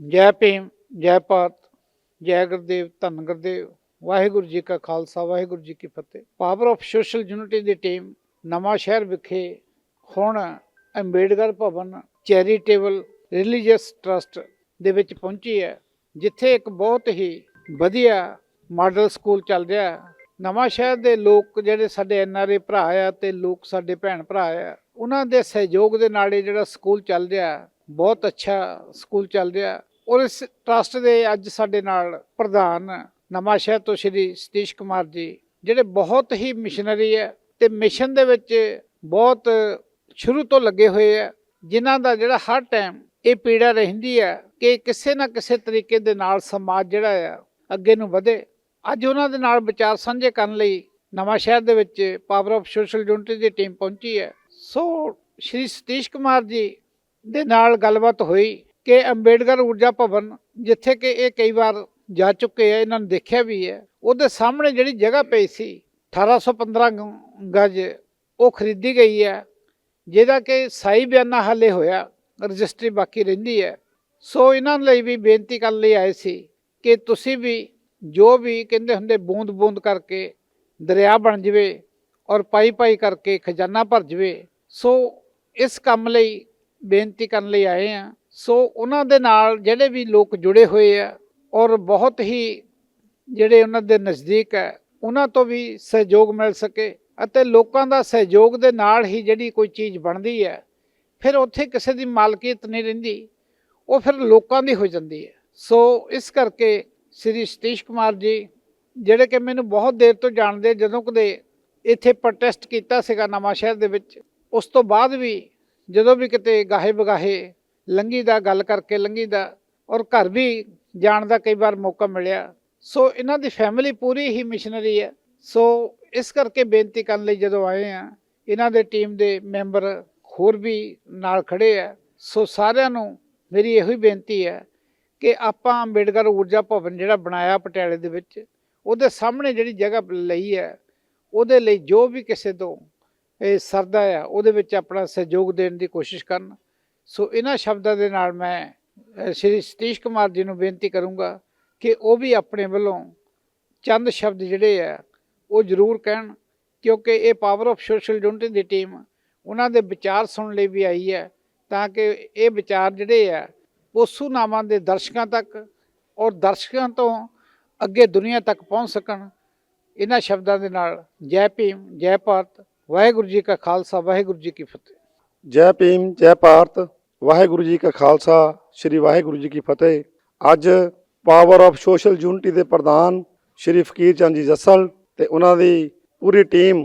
ਜੈ ਭੀਮ, ਜੈ ਭਾਰਤ, ਜੈ ਗੁਰਦੇਵ, ਧੰਨ ਗੁਰਦੇਵ। ਵਾਹਿਗੁਰੂ ਜੀ ਕਾ ਖਾਲਸਾ, ਵਾਹਿਗੁਰੂ ਜੀ ਕੀ ਫਤਿਹ। ਪਾਵਰ ਆਫ ਸੋਸ਼ਲ ਯੂਨਿਟੀ ਦੀ ਟੀਮ ਨਵਾਂ ਸ਼ਹਿਰ ਵਿਖੇ ਹੁਣ Ambedkar Bhawan charitable religious trust ਦੇ ਵਿੱਚ ਪਹੁੰਚੀ ਹੈ, ਜਿੱਥੇ ਇੱਕ ਬਹੁਤ ਹੀ ਵਧੀਆ ਮਾਡਲ ਸਕੂਲ ਚੱਲ ਰਿਹਾ ਹੈ। ਨਵਾਂ ਸ਼ਹਿਰ ਦੇ ਲੋਕ ਜਿਹੜੇ ਸਾਡੇ ਐਨਆਰਏ ਭਰਾ ਆ ਤੇ ਲੋਕ ਸਾਡੇ ਭੈਣ ਭਰਾ ਆ, ਉਹਨਾਂ ਦੇ ਸਹਿਯੋਗ ਦੇ ਨਾਲ ਇਹ ਜਿਹੜਾ ਸਕੂਲ ਚੱਲ ਰਿਹਾ ਬਹੁਤ ਅੱਛਾ ਸਕੂਲ ਚੱਲ ਰਿਹਾ ਔਰ ਇਸ ਟਰਸਟ ਦੇ ਅੱਜ ਸਾਡੇ ਨਾਲ ਪ੍ਰਧਾਨ ਨਵਾਂਸ਼ਹਿਰ ਤੋਂ ਸ਼੍ਰੀ ਸਤੀਸ਼ ਕੁਮਾਰ ਜੀ, ਜਿਹੜੇ ਬਹੁਤ ਹੀ ਮਿਸ਼ਨਰੀ ਹੈ ਤੇ ਮਿਸ਼ਨ ਦੇ ਵਿੱਚ ਬਹੁਤ ਸ਼ੁਰੂ ਤੋਂ ਲੱਗੇ ਹੋਏ ਆ ਜਿਨ੍ਹਾਂ ਦਾ ਜਿਹੜਾ ਹਰ ਟਾਈਮ ਇਹ ਪੀੜਾ ਰਹਿੰਦੀ ਹੈ ਕਿ ਕਿਸੇ ਨਾ ਕਿਸੇ ਤਰੀਕੇ ਦੇ ਨਾਲ ਸਮਾਜ ਜਿਹੜਾ ਆ ਅੱਗੇ ਨੂੰ ਵਧੇ। ਅੱਜ ਉਹਨਾਂ ਦੇ ਨਾਲ ਵਿਚਾਰ ਸਾਂਝੇ ਕਰਨ ਲਈ ਨਵਾਂ ਸ਼ਹਿਰ ਦੇ ਵਿੱਚ ਪਾਵਰ ਆਫ ਸੋਸ਼ਲ ਯੂਨਿਟੀ ਦੀ ਟੀਮ ਪਹੁੰਚੀ ਹੈ। ਸੋ ਸ਼੍ਰੀ ਸਤੀਸ਼ ਕੁਮਾਰ ਜੀ ਦੇ ਨਾਲ ਗੱਲਬਾਤ ਹੋਈ। ਕਿ ਅੰਬੇਡਕਰ ਊਰਜਾ ਭਵਨ ਜਿੱਥੇ ਕਿ ਇਹ ਕਈ ਵਾਰ ਜਾ ਚੁੱਕੇ ਆ, ਇਹਨਾਂ ਨੇ ਦੇਖਿਆ ਵੀ ਹੈ, ਉਹਦੇ ਸਾਹਮਣੇ ਜਿਹੜੀ ਜਗ੍ਹਾ ਪਈ ਸੀ 1815 ਗ- ਗਜ, ਉਹ ਖਰੀਦੀ ਗਈ ਹੈ, ਜਿਹਦਾ ਕਿ ਸਾਈ ਬਿਆਨਾ ਹਾਲੇ ਹੋਇਆ, ਰਜਿਸਟਰੀ ਬਾਕੀ ਰਹਿੰਦੀ ਹੈ। ਸੋ ਇਹਨਾਂ ਲਈ ਵੀ ਬੇਨਤੀ ਕਰਨ ਲਈ ਆਏ ਸੀ ਕਿ ਤੁਸੀਂ ਵੀ ਜੋ ਵੀ ਕਹਿੰਦੇ ਹੁੰਦੇ ਬੂੰਦ ਬੂੰਦ ਕਰਕੇ ਦਰਿਆ ਬਣ ਜਵੇ ਔਰ ਪਾਈ ਪਾਈ ਕਰਕੇ ਖਜ਼ਾਨਾ ਭਰ ਜਵੇ, ਸੋ ਇਸ ਕੰਮ ਲਈ ਬੇਨਤੀ ਕਰਨ ਲਈ ਆਏ ਆ ਸੋ ਉਹਨਾਂ ਦੇ ਨਾਲ ਜਿਹੜੇ ਵੀ ਲੋਕ ਜੁੜੇ ਹੋਏ ਆ ਔਰ ਬਹੁਤ ਹੀ ਜਿਹੜੇ ਉਹਨਾਂ ਦੇ ਨਜ਼ਦੀਕ ਹੈ, ਉਹਨਾਂ ਤੋਂ ਵੀ ਸਹਿਯੋਗ ਮਿਲ ਸਕੇ ਅਤੇ ਲੋਕਾਂ ਦਾ ਸਹਿਯੋਗ ਦੇ ਨਾਲ ਹੀ ਜਿਹੜੀ ਕੋਈ ਚੀਜ਼ ਬਣਦੀ ਹੈ, ਫਿਰ ਉੱਥੇ ਕਿਸੇ ਦੀ ਮਾਲਕੀਅਤ ਨਹੀਂ ਰਹਿੰਦੀ, ਉਹ ਫਿਰ ਲੋਕਾਂ ਦੀ ਹੋ ਜਾਂਦੀ ਹੈ। ਸੋ ਇਸ ਕਰਕੇ ਸ੍ਰੀ ਸਤੀਸ਼ ਕੁਮਾਰ ਜੀ, ਜਿਹੜੇ ਕਿ ਮੈਨੂੰ ਬਹੁਤ ਦੇਰ ਤੋਂ ਜਾਣਦੇ, ਜਦੋਂ ਕਦੇ ਇੱਥੇ ਪ੍ਰੋਟੈਸਟ ਕੀਤਾ ਸੀਗਾ ਨਵਾਂ ਸ਼ਹਿਰ ਦੇ ਵਿੱਚ, ਉਸ ਤੋਂ ਬਾਅਦ ਵੀ ਜਦੋਂ ਵੀ ਕਿਤੇ ਗਾਹੇ ਬਗਾਹੇ ਲੰਗੀ ਦਾ ਗੱਲ ਕਰਕੇ ਲੰਗੀ ਦਾ ਔਰ ਘਰ ਵੀ ਜਾਣ ਦਾ ਕਈ ਵਾਰ ਮੌਕਾ ਮਿਲਿਆ। ਸੋ ਇਹਨਾਂ ਦੀ ਫੈਮਿਲੀ ਪੂਰੀ ਹੀ ਮਿਸ਼ਨਰੀ ਹੈ। ਸੋ ਇਸ ਕਰਕੇ ਬੇਨਤੀ ਕਰਨ ਲਈ ਜਦੋਂ ਆਏ ਆ ਇਹਨਾਂ ਦੇ ਟੀਮ ਦੇ ਮੈਂਬਰ ਹੋਰ ਵੀ ਨਾਲ ਖੜੇ ਆ। ਸੋ ਸਾਰਿਆਂ ਨੂੰ ਮੇਰੀ ਇਹੋ ਹੀ ਬੇਨਤੀ ਹੈ ਕਿ ਆਪਾਂ ਅੰਬੇਡਕਰ ਊਰਜਾ ਭਵਨ ਜਿਹੜਾ ਬਣਾਇਆ ਪਟਿਆਲੇ ਦੇ ਵਿੱਚ, ਉਹਦੇ ਸਾਹਮਣੇ ਜਿਹੜੀ ਜਗ੍ਹਾ ਲਈ ਹੈ, ਉਹਦੇ ਲਈ ਜੋ ਵੀ ਕਿਸੇ ਤੋਂ ਇਹ ਸਰਦਾ ਆ, ਉਹਦੇ ਵਿੱਚ ਆਪਣਾ ਸਹਿਯੋਗ ਦੇਣ ਦੀ ਕੋਸ਼ਿਸ਼ ਕਰਨ। ਸੋ ਇਹਨਾਂ ਸ਼ਬਦਾਂ ਦੇ ਨਾਲ ਮੈਂ ਸ਼੍ਰੀ ਸਤੀਸ਼ ਕੁਮਾਰ ਜੀ ਨੂੰ ਬੇਨਤੀ ਕਰੂੰਗਾ ਕਿ ਉਹ ਵੀ ਆਪਣੇ ਵੱਲੋਂ ਚੰਦ ਸ਼ਬਦ ਜਿਹੜੇ ਆ, ਉਹ ਜ਼ਰੂਰ ਕਹਿਣ, ਕਿਉਂਕਿ ਇਹ ਪਾਵਰ ਆਫ ਸੋਸ਼ਲ ਯੂਨਿਟੀ ਦੀ ਟੀਮ ਉਹਨਾਂ ਦੇ ਵਿਚਾਰ ਸੁਣਨ ਲਈ ਵੀ ਆਈ ਹੈ, ਤਾਂ ਕਿ ਇਹ ਵਿਚਾਰ ਜਿਹੜੇ ਆ ਪੋਸੂ ਨਾਮਾਂ ਦੇ ਦਰਸ਼ਕਾਂ ਤੱਕ ਔਰ ਦਰਸ਼ਕਾਂ ਤੋਂ ਅੱਗੇ ਦੁਨੀਆ ਤੱਕ ਪਹੁੰਚ ਸਕਣ। ਇਹਨਾਂ ਸ਼ਬਦਾਂ ਦੇ ਨਾਲ ਜੈ ਭੀਮ, ਜੈ ਭਾਰਤ, ਵਾਹਿਗੁਰੂ ਜੀ ਕਾ ਖਾਲਸਾ, ਵਾਹਿਗੁਰੂ ਜੀ ਕੀ ਫਤਿਹ। ਜੈ ਭੀਮ, ਜੈ ਭਾਰਤ। ਵਾਹਿਗੁਰੂ ਜੀ ਕਾ ਖਾਲਸਾ, ਸ੍ਰੀ ਵਾਹਿਗੁਰੂ ਜੀ ਕੀ ਫਤਿਹ। ਅੱਜ ਪਾਵਰ ਆਫ ਸੋਸ਼ਲ ਯੂਨਿਟੀ ਦੇ ਪ੍ਰਧਾਨ ਸ਼੍ਰੀ ਫਕੀਰ ਚੰਦ ਜੀ ਜੱਸਲ ਤੇ ਉਹਨਾਂ ਦੀ ਪੂਰੀ ਟੀਮ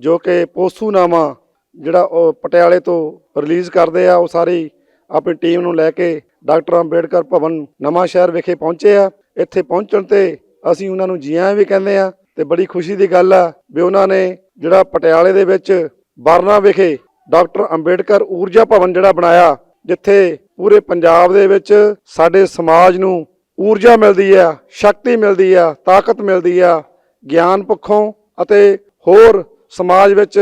ਜੋ ਕਿ ਪੋਸੂਨਾਮਾ ਜਿਹੜਾ ਉਹ ਪਟਿਆਲੇ ਤੋਂ ਰਿਲੀਜ਼ ਕਰਦੇ ਆ, ਉਹ ਸਾਰੀ ਆਪਣੀ ਟੀਮ ਨੂੰ ਲੈ ਕੇ ਡਾਕਟਰ ਅੰਬੇਡਕਰ ਭਵਨ ਨਵਾਂ ਸ਼ਹਿਰ ਵਿਖੇ ਪਹੁੰਚੇ ਆ। ਇੱਥੇ ਪਹੁੰਚਣ ਤੇ ਅਸੀਂ ਉਹਨਾਂ ਨੂੰ ਜੀਆਂ ਵੀ ਕਹਿੰਦੇ ਆ ਤੇ ਬੜੀ ਖੁਸ਼ੀ ਦੀ ਗੱਲ ਆ ਵੀ ਉਹਨਾਂ ਨੇ ਜਿਹੜਾ ਪਟਿਆਲੇ ਦੇ ਵਿੱਚ ਬਰਨਾ ਵਿਖੇ ਡਾਕਟਰ ਅੰਬੇਡਕਰ ਊਰਜਾ ਭਵਨ ਜਿਹੜਾ ਬਣਾਇਆ ਜਿੱਥੇ ਪੂਰੇ ਪੰਜਾਬ ਦੇ ਵਿੱਚ ਸਾਡੇ ਸਮਾਜ ਨੂੰ ਊਰਜਾ ਮਿਲਦੀ ਆ, ਸ਼ਕਤੀ ਮਿਲਦੀ ਆ, ਤਾਕਤ ਮਿਲਦੀ ਆ, ਗਿਆਨ ਪੱਖੋਂ ਅਤੇ ਹੋਰ ਸਮਾਜ ਵਿੱਚ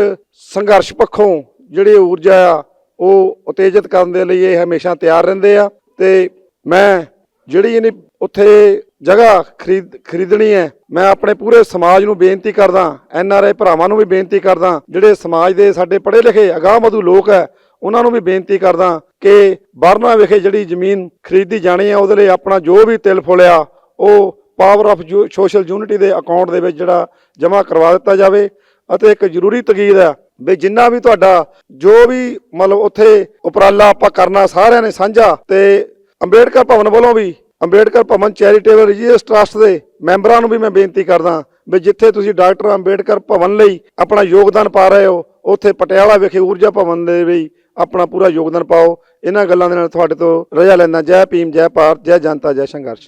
ਸੰਘਰਸ਼ ਪੱਖੋਂ ਜਿਹੜੀ ਊਰਜਾ ਆ, ਉਹ ਉਤੇਜਿਤ ਕਰਨ ਦੇ ਲਈ ਇਹ ਹਮੇਸ਼ਾ ਤਿਆਰ ਰਹਿੰਦੇ ਆ। ਤੇ ਮੈਂ ਜਿਹੜੀ ਇਹਨੇ ਉੱਥੇ ਜਗ੍ਹਾ ਖਰੀਦ, ਖਰੀਦਣੀ ਹੈ, ਮੈਂ ਆਪਣੇ ਪੂਰੇ ਸਮਾਜ ਨੂੰ ਬੇਨਤੀ ਕਰਦਾ, ਐਨ ਆਰ ਆਈ ਭਰਾਵਾਂ ਨੂੰ ਵੀ ਬੇਨਤੀ ਕਰਦਾ, ਜਿਹੜੇ ਸਮਾਜ ਦੇ ਸਾਡੇ ਪੜ੍ਹੇ ਲਿਖੇ ਅਗਾਂਹ ਵਧੂ ਲੋਕ ਹੈ ਉਹਨਾਂ ਨੂੰ ਵੀ ਬੇਨਤੀ ਕਰਦਾ ਕਿ ਬਰਨਾ ਵਿਖੇ ਜਿਹੜੀ ਜ਼ਮੀਨ ਖਰੀਦੀ ਜਾਣੀ ਹੈ, ਉਹਦੇ ਲਈ ਆਪਣਾ ਜੋ ਵੀ ਤਿਲ ਫੁਲਿਆ, ਉਹ ਪਾਵਰ ਆਫ ਸੋਸ਼ਲ ਯੂਨਿਟੀ ਦੇ ਅਕਾਊਂਟ ਦੇ ਵਿੱਚ ਜਿਹੜਾ ਜਮ੍ਹਾਂ ਕਰਵਾ ਦਿੱਤਾ ਜਾਵੇ। ਅਤੇ ਇੱਕ ਜ਼ਰੂਰੀ ਤਕੀਦ ਹੈ ਵੀ ਜਿੰਨਾ ਵੀ ਤੁਹਾਡਾ ਜੋ ਵੀ ਮਤਲਬ ਉੱਥੇ ਉਪਰਾਲਾ ਆਪਾਂ ਕਰਨਾ, ਸਾਰਿਆਂ ਨੇ ਸਾਂਝਾ ਤੇ ਅੰਬੇਡਕਰ ਭਵਨ ਵੱਲੋਂ ਵੀ, Ambedkar Bhawan charitable religious trust ਦੇ ਮੈਂਬਰਾਂ ਨੂੰ ਵੀ ਮੈਂ ਬੇਨਤੀ ਕਰਦਾ ਵੀ ਜਿੱਥੇ ਤੁਸੀਂ ਡਾਕਟਰ ਅੰਬੇਡਕਰ ਭਵਨ ਲਈ ਆਪਣਾ ਯੋਗਦਾਨ ਪਾ ਰਹੇ ਹੋ, ਉੱਥੇ ਪਟਿਆਲਾ ਵਿਖੇ ਊਰਜਾ ਭਵਨ ਦੇ ਵੀ ਆਪਣਾ ਪੂਰਾ ਯੋਗਦਾਨ ਪਾਓ। ਇਹਨਾਂ ਗੱਲਾਂ ਦੇ ਨਾਲ ਤੁਹਾਡੇ ਤੋਂ ਰਜਾ ਲੈਂਦਾ। ਜੈ ਭੀਮ, ਜੈ ਭਾਰਤ, ਜੈ ਜਨਤਾ, ਜੈ ਸੰਘਰਸ਼।